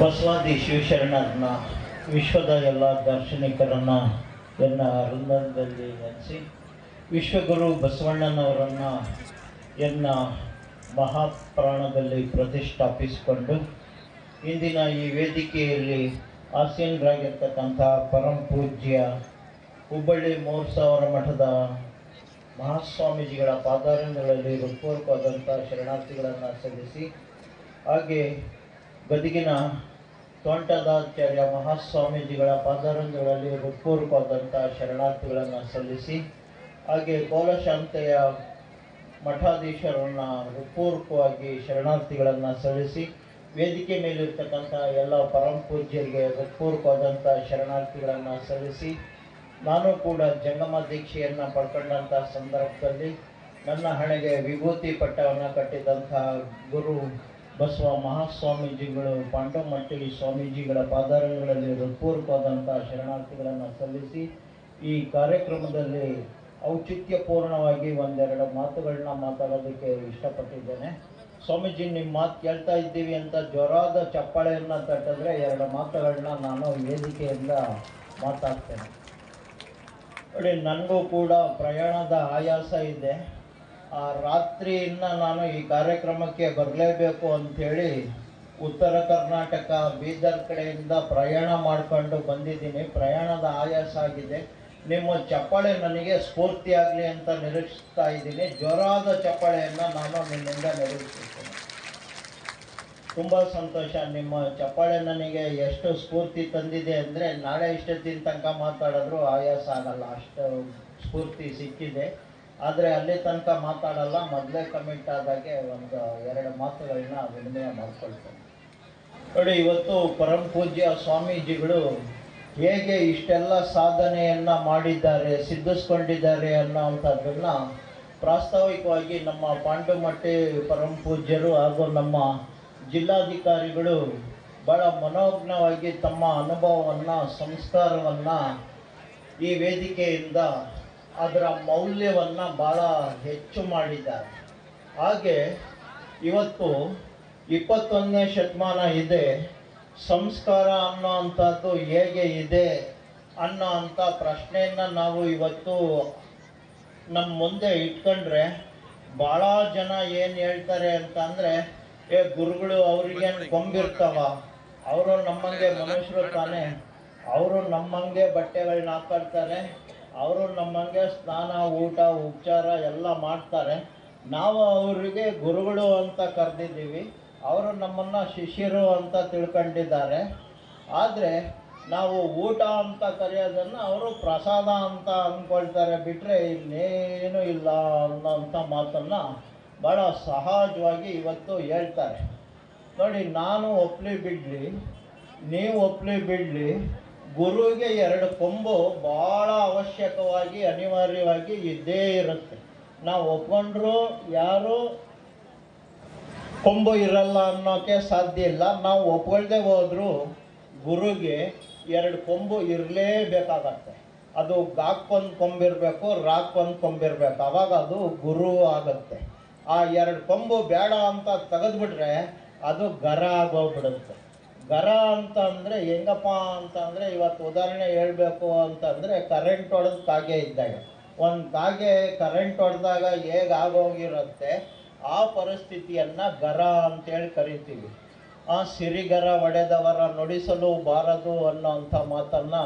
ಬಸವಾದಿ ಶಿವಶರಣರನ್ನ ವಿಶ್ವದ ಎಲ್ಲ ದಾರ್ಶನಿಕರನ್ನ ಎನ್ನ ವೃಂದದಲ್ಲಿ ನೆನೆಸಿ, ವಿಶ್ವಗುರು ಬಸವಣ್ಣನವರನ್ನ ಎನ್ನ ಮಹಾಪ್ರಾಣದಲ್ಲಿ ಪ್ರತಿಷ್ಠಾಪಿಸಿಕೊಂಡು, ಇಂದಿನ ಈ ವೇದಿಕೆಯಲ್ಲಿ ಆಸೀನರಾಗಿರ್ತಕ್ಕಂಥ ಪರಂ ಪೂಜ್ಯ ಹುಬ್ಬಳ್ಳಿ ಮೂರು ಮಠದ ಮಹಾಸ್ವಾಮೀಜಿಗಳ ಪಾದಾರಗಳಲ್ಲಿ ಹೃತ್ಪೂರ್ವಕವಾದಂಥ ಶರಣಾರ್ಥಿಗಳನ್ನು ಸಲ್ಲಿಸಿ, ಹಾಗೆ ಗದಗಿನ ತೋಂಟದಾಚಾರ್ಯ ಮಹಾಸ್ವಾಮೀಜಿಗಳ ಪಾದರಂಗಗಳಲ್ಲಿ ಹೃತ್ಪೂರ್ವಕವಾದಂಥ ಶರಣಾರ್ಥಿಗಳನ್ನು ಸಲ್ಲಿಸಿ, ಹಾಗೆ ಕೋಲಶಾಂತೆಯ ಮಠಾಧೀಶರನ್ನು ಹೃತ್ಪೂರ್ವಕವಾಗಿ ಶರಣಾರ್ಥಿಗಳನ್ನು ಸಲ್ಲಿಸಿ, ವೇದಿಕೆ ಮೇಲಿರ್ತಕ್ಕಂಥ ಎಲ್ಲ ಪರಮ ಪೂಜ್ಯರಿಗೆ ಹೃತ್ಪೂರ್ವಕವಾದಂಥ ಶರಣಾರ್ಥಿಗಳನ್ನು ಸಲ್ಲಿಸಿ, ನಾನು ಕೂಡ ಜಂಗಮ ದೀಕ್ಷೆಯನ್ನು ಪಡ್ಕೊಂಡಂಥ ಸಂದರ್ಭದಲ್ಲಿ ನನ್ನ ಹಣೆಗೆ ವಿಭೂತಿ ಪಟ್ಟವನ್ನು ಕಟ್ಟಿದಂಥ ಗುರು ಬಸವ ಮಹಾಸ್ವಾಮೀಜಿಗಳು ಪಾಂಡವಮಟ್ಟಿ ಸ್ವಾಮೀಜಿಗಳ ಪಾದಾರಗಳಲ್ಲಿ ಹೃತ್ಪೂರ್ವಕವಾದಂಥ ಶರಣಾರ್ಥಿಗಳನ್ನು ಸಲ್ಲಿಸಿ ಈ ಕಾರ್ಯಕ್ರಮದಲ್ಲಿ ಔಚಿತ್ಯಪೂರ್ಣವಾಗಿ ಒಂದೆರಡು ಮಾತುಗಳನ್ನ ಮಾತಾಡೋದಕ್ಕೆ ಇಷ್ಟಪಟ್ಟಿದ್ದೇನೆ. ಸ್ವಾಮೀಜಿ ನಿಮ್ಮ ಮಾತು ಕೇಳ್ತಾ ಇದ್ದೀವಿ ಅಂತ ಜ್ವರದ ಚಪ್ಪಾಳೆಯನ್ನು ತಟ್ಟಿದ್ರೆ ಎರಡು ಮಾತುಗಳನ್ನ ನಾನು ವೇದಿಕೆಯಿಂದ ಮಾತಾಡ್ತೇನೆ. ನೋಡಿ, ನನಗೂ ಕೂಡ ಪ್ರಯಾಣದ ಆಯಾಸ ಇದೆ. ಆ ರಾತ್ರಿಯಿಂದ ನಾನು ಈ ಕಾರ್ಯಕ್ರಮಕ್ಕೆ ಬರಲೇಬೇಕು ಅಂಥೇಳಿ ಉತ್ತರ ಕರ್ನಾಟಕ, ಬೀದರ್ ಕಡೆಯಿಂದ ಪ್ರಯಾಣ ಮಾಡಿಕೊಂಡು ಬಂದಿದ್ದೀನಿ. ಪ್ರಯಾಣದ ಆಯಾಸ ಆಗಿದೆ. ನಿಮ್ಮ ಚಪ್ಪಾಳೆ ನನಗೆ ಸ್ಫೂರ್ತಿಯಾಗಲಿ ಅಂತ ನಿರೀಕ್ಷಿಸ್ತಾ ಇದ್ದೀನಿ. ಜೋರಾದ ಚಪ್ಪಾಳೆಯನ್ನು ನಾನು ನಿಮ್ಮಿಂದ ನಿರೀಕ್ಷಿಸ್ತೇನೆ. ತುಂಬ ಸಂತೋಷ. ನಿಮ್ಮ ಚಪ್ಪಾಳೆ ನನಗೆ ಎಷ್ಟು ಸ್ಫೂರ್ತಿ ತಂದಿದೆ ಅಂದರೆ ನಾಳೆ ಇಷ್ಟೊತ್ತಿನ ತನಕ ಮಾತಾಡಿದ್ರು ಆಯಾಸ ಆಗಲ್ಲ. ಅಷ್ಟು ಸ್ಫೂರ್ತಿ ಸಿಕ್ಕಿದೆ. ಆದರೆ ಅಲ್ಲಿ ತನಕ ಮಾತಾಡಲ್ಲ. ಮೊದಲೇ ಕಮಿಟ್ ಆದಾಗೆ ಒಂದು ಎರಡು ಮಾತುಗಳನ್ನ ವಿನಿಮಯ ಮಾಡ್ಕೊಳ್ತೇನೆ ನೋಡಿ, ಇವತ್ತು ಪರಮ ಪೂಜ್ಯ ಸ್ವಾಮೀಜಿಗಳು ಹೇಗೆ ಇಷ್ಟೆಲ್ಲ ಸಾಧನೆಯನ್ನು ಮಾಡಿದ್ದಾರೆ, ಸಿದ್ಧಿಸ್ಕೊಂಡಿದ್ದಾರೆ ಅನ್ನೋವಂಥದ್ದನ್ನು ಪ್ರಾಸ್ತಾವಿಕವಾಗಿ ನಮ್ಮ ಪಾಂಡುಮಟ್ಟಿ ಪರಮ ಪೂಜ್ಯರು ಹಾಗೂ ನಮ್ಮ ಜಿಲ್ಲಾಧಿಕಾರಿಗಳು ಭಾಳ ಮನೋಜ್ಞವಾಗಿ ತಮ್ಮ ಅನುಭವವನ್ನು, ಸಂಸ್ಕಾರವನ್ನು ಈ ವೇದಿಕೆಯಿಂದ ಅದರ ಮೌಲ್ಯವನ್ನು ಭಾಳ ಹೆಚ್ಚು ಮಾಡಿದ್ದಾರೆ. ಹಾಗೆ ಇವತ್ತು ಇಪ್ಪತ್ತೊಂದನೇ ಶತಮಾನ ಇದೆ. ಸಂಸ್ಕಾರ ಅನ್ನೋ ಅಂಥದ್ದು ಹೇಗೆ ಇದೆ ಅನ್ನೋ ಅಂಥ ಪ್ರಶ್ನೆಯನ್ನು ನಾವು ಇವತ್ತು ನಮ್ಮ ಮುಂದೆ ಇಟ್ಕೊಂಡ್ರೆ ಭಾಳ ಜನ ಏನು ಹೇಳ್ತಾರೆ ಅಂತಂದರೆ ಏ ಗುರುಗಳು ಅವ್ರಿಗೇನು ಗೊಂಬಿರ್ತಾವ ಅವರು ನಮ್ಮಂಗೆ ಮನುಷ್ಯರು ತಾನೆ. ಅವರು ನಮ್ಮಂಗೆ ಬಟ್ಟೆಗಳನ್ನ ಹಾಕೊಳ್ತಾರೆ. ಅವರು ನಮ್ಮಂಗೆ ಸ್ನಾನ, ಊಟ, ಉಪಚಾರ ಎಲ್ಲ ಮಾಡ್ತಾರೆ. ನಾವು ಅವರಿಗೆ ಗುರುಗಳು ಅಂತ ಕರೆದಿದ್ದೀವಿ. ಅವರು ನಮ್ಮನ್ನು ಶಿಷ್ಯರು ಅಂತ ತಿಳ್ಕೊಂಡಿದ್ದಾರೆ. ಆದರೆ ನಾವು ಊಟ ಅಂತ ಕರೆಯೋದನ್ನು ಅವರು ಪ್ರಸಾದ ಅಂತ ಅಂದ್ಕೊಳ್ತಾರೆ. ಬಿಟ್ಟರೆ ಇನ್ನೇನು ಇಲ್ಲ ಅನ್ನೋಂಥ ಮಾತನ್ನು ಭಾಳ ಸಹಜವಾಗಿ ಇವತ್ತು ಹೇಳ್ತಾರೆ. ನೋಡಿ, ನಾನು ಒಪ್ಲಿ ಬಿಡಲಿ, ನೀವು ಒಪ್ಲಿ ಬಿಡಲಿ ಗುರುವಿಗೆ ಎರಡು ಕೊಂಬು ಭಾಳ ಅವಶ್ಯಕವಾಗಿ, ಅನಿವಾರ್ಯವಾಗಿ ಇದ್ದೇ ಇರುತ್ತೆ. ನಾವು ಒಪ್ಕೊಂಡ್ರು ಯಾರು ಕೊಂಬು ಇರಲ್ಲ ಅನ್ನೋಕ್ಕೆ ಸಾಧ್ಯ ಇಲ್ಲ. ನಾವು ಒಪ್ಕೊಳ್ದೆ ಹೋದರೂ ಗುರುಗೆ ಎರಡು ಕೊಂಬು ಇರಲೇಬೇಕಾಗತ್ತೆ. ಅದು ಗಾಕ್ಕೊಂದು ಕೊಂಬಿರಬೇಕು ರಾಕ್ಕೊಂದು ಕೊಂಬಿರಬೇಕು ಅವಾಗ ಅದು ಗುರು ಆಗುತ್ತೆ. ಆ ಎರಡು ಕೊಂಬು ಬೇಡ ಅಂತ ತೆಗೆದ್ಬಿಟ್ರೆ ಅದು ಗರ ಆಗೋಗ್ಬಿಡುತ್ತೆ. ಗರ ಅಂತ ಅಂದರೆ ಹೆಂಗಪ್ಪ ಅಂತ ಅಂದರೆ ಇವತ್ತು ಉದಾಹರಣೆ ಹೇಳಬೇಕು ಅಂತಂದರೆ ಕರೆಂಟ್ ಹೊಡೆದು ಕಾಗೆ ಇದ್ದಾಗ. ಒಂದು ಕಾಗೆ ಕರೆಂಟ್ ಹೊಡೆದಾಗ ಹೇಗೆ ಆಗೋಗಿರುತ್ತೆ? ಆ ಪರಿಸ್ಥಿತಿಯನ್ನು ಗರ ಅಂತೇಳಿ ಕರಿತೀವಿ. ಆ ಸಿರಿಗರ ಒಡೆದವರ ನುಡಿಸಲು ಬಾರದು ಅನ್ನೋಂಥ ಮಾತನ್ನು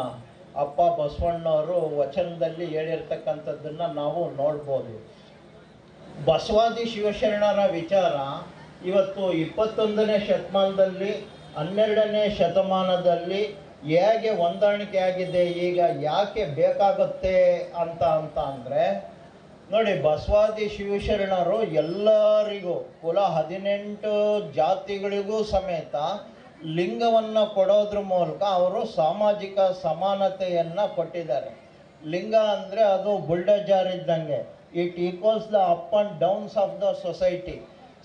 ಅಪ್ಪ ಬಸವಣ್ಣವರು ವಚನದಲ್ಲಿ ಹೇಳಿರ್ತಕ್ಕಂಥದ್ದನ್ನು ನಾವು ನೋಡ್ಬೋದು. ಬಸವಾದಿ ಶಿವಶರಣರ ವಿಚಾರ ಇವತ್ತು ಇಪ್ಪತ್ತೊಂದನೇ ಶತಮಾನದಲ್ಲಿ ಹನ್ನೆರಡನೇ ಶತಮಾನದಲ್ಲಿ ಹೇಗೆ ಹೊಂದಾಣಿಕೆ ಆಗಿದೆ ಈಗ ಯಾಕೆ ಬೇಕಾಗುತ್ತೆ ಅಂತ ಅಂತ ಅಂದರೆ, ನೋಡಿ, ಬಸವಾದಿ ಶಿವಶರಣರು ಎಲ್ಲರಿಗೂ, ಕುಲ ಹದಿನೆಂಟು ಜಾತಿಗಳಿಗೂ ಸಮೇತ ಲಿಂಗವನ್ನು ಕೊಡೋದ್ರ ಮೂಲಕ ಅವರು ಸಾಮಾಜಿಕ ಸಮಾನತೆಯನ್ನು ಕೊಟ್ಟಿದ್ದಾರೆ. ಲಿಂಗ ಅಂದರೆ ಅದು ಬುಲ್ಡಜಾರ್ ಇದ್ದಂಗೆ. It equals the up and downs of the society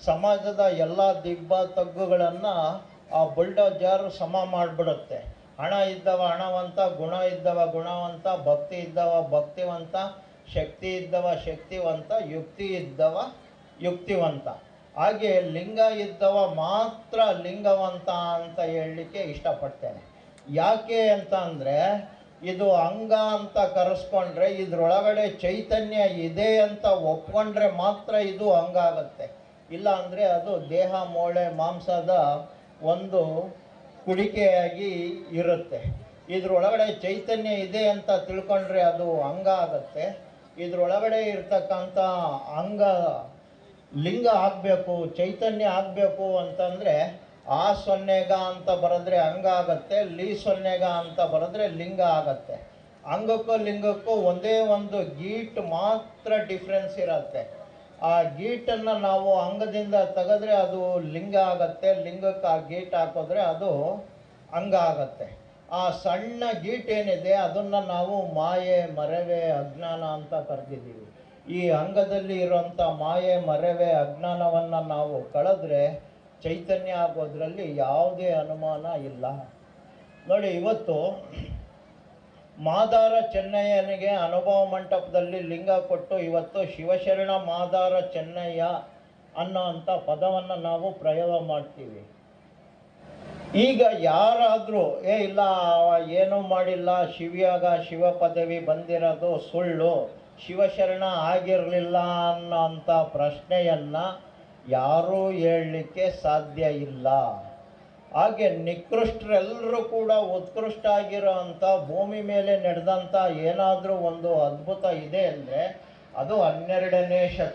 ಸಮಾಜದ ಎಲ್ಲ ದಿಗ್ಬ ತಗ್ಗುಗಳನ್ನು ಆ ಬುಲ್ಡೋಜರ್ ಸಮ ಮಾಡಿಬಿಡುತ್ತೆ. ಹಣ ಇದ್ದವ ಹಣವಂತ, ಗುಣ ಇದ್ದವ ಗುಣವಂತ, ಭಕ್ತಿ ಇದ್ದವ ಭಕ್ತಿವಂತ, ಶಕ್ತಿ ಇದ್ದವ ಶಕ್ತಿವಂತ, ಯುಕ್ತಿ ಇದ್ದವ ಯುಕ್ತಿವಂತ. ಹಾಗೆ ಲಿಂಗ ಇದ್ದವ ಮಾತ್ರ ಲಿಂಗವಂತ ಅಂತ ಹೇಳಲಿಕ್ಕೆ ಇಷ್ಟಪಡ್ತೇನೆ. ಯಾಕೆ ಅಂತ ಅಂದರೆ ಇದು ಅಂಗ ಅಂತ ಕರೆಸ್ಕೊಂಡ್ರೆ ಇದರೊಳಗಡೆ ಚೈತನ್ಯ ಇದೆ ಅಂತ ಒಪ್ಕೊಂಡ್ರೆ ಮಾತ್ರ ಇದು ಅಂಗ ಆಗುತ್ತೆ. ಇಲ್ಲ ಅಂದರೆ ಅದು ದೇಹ, ಮೂಳೆ, ಮಾಂಸದ ಒಂದು ಕುಡಿಕೆಯಾಗಿ ಇರುತ್ತೆ. ಇದರೊಳಗಡೆ ಚೈತನ್ಯ ಇದೆ ಅಂತ ತಿಳ್ಕೊಂಡ್ರೆ ಅದು ಅಂಗ ಆಗತ್ತೆ. ಇದರೊಳಗಡೆ ಇರ್ತಕ್ಕಂಥ ಅಂಗ ಲಿಂಗ ಆಗಬೇಕು, ಚೈತನ್ಯ ಆಗಬೇಕು ಅಂತಂದರೆ ಆ ಸೊನ್ನೆಗ ಅಂತ ಬರೆದ್ರೆ ಅಂಗ ಆಗತ್ತೆ, ಲಿ ಸೊನ್ನೆಗ ಅಂತ ಬರೆದ್ರೆ ಲಿಂಗ ಆಗತ್ತೆ. ಅಂಗಕ್ಕೂ ಲಿಂಗಕ್ಕೂ ಒಂದೇ ಒಂದು ಗೀಟ್ ಮಾತ್ರ ಡಿಫ್ರೆನ್ಸ್ ಇರುತ್ತೆ. ಆ ಗೀಟನ್ನು ನಾವು ಅಂಗದಿಂದ ತೆಗೆದ್ರೆ ಅದು ಲಿಂಗ ಆಗತ್ತೆ. ಲಿಂಗಕ್ಕೆ ಆ ಗೀಟ್ ಹಾಕಿದ್ರೆ ಅದು ಅಂಗ ಆಗತ್ತೆ. ಆ ಸಣ್ಣ ಗೀಟ್ ಏನಿದೆ, ಅದನ್ನು ನಾವು ಮಾಯೆ, ಮರೆವೆ, ಅಜ್ಞಾನ ಅಂತ ಕರೆದಿದ್ದೀವಿ. ಈ ಅಂಗದಲ್ಲಿ ಇರುವಂಥ ಮಾಯೆ, ಮರೆವೆ, ಅಜ್ಞಾನವನ್ನು ನಾವು ಕಳೆದ್ರೆ, ಚೈತನ್ಯ ಆಗೋದ್ರಲ್ಲಿ ಯಾವುದೇ ಅನುಮಾನ ಇಲ್ಲ. ನೋಡಿ, ಇವತ್ತು ಮಾದಾರ ಚೆನ್ನಯ್ಯನಿಗೆ ಅನುಭವ ಮಂಟಪದಲ್ಲಿ ಲಿಂಗ ಕೊಟ್ಟು ಇವತ್ತು ಶಿವಶರಣ ಮಾದಾರ ಚೆನ್ನಯ್ಯ ಅನ್ನೋ ಅಂಥ ಪದವನ್ನು ನಾವು ಪ್ರಯೋಗ ಮಾಡ್ತೀವಿ. ಈಗ ಯಾರಾದರೂ, ಏ ಇಲ್ಲ ಏನೂ ಮಾಡಿಲ್ಲ, ಶಿವಿಯಾಗ ಶಿವ ಪದವಿ ಬಂದಿರೋದು ಸುಳ್ಳು, ಶಿವಶರಣ ಆಗಿರಲಿಲ್ಲ ಅನ್ನೋ ಅಂಥ ಪ್ರಶ್ನೆಯನ್ನು ಯಾರೂ ಹೇಳಲಿಕ್ಕೆ ಸಾಧ್ಯ ಇಲ್ಲ. ಹಾಗೆ ನಿಕೃಷ್ಟರೆಲ್ಲರೂ ಕೂಡ ಉತ್ಕೃಷ್ಟ ಆಗಿರೋ ಅಂಥ ಭೂಮಿ ಮೇಲೆ ನಡೆದಂಥ ಏನಾದರೂ ಒಂದು ಅದ್ಭುತ ಇದೆ ಅಂದರೆ ಅದು ಹನ್ನೆರಡನೇ ಶತ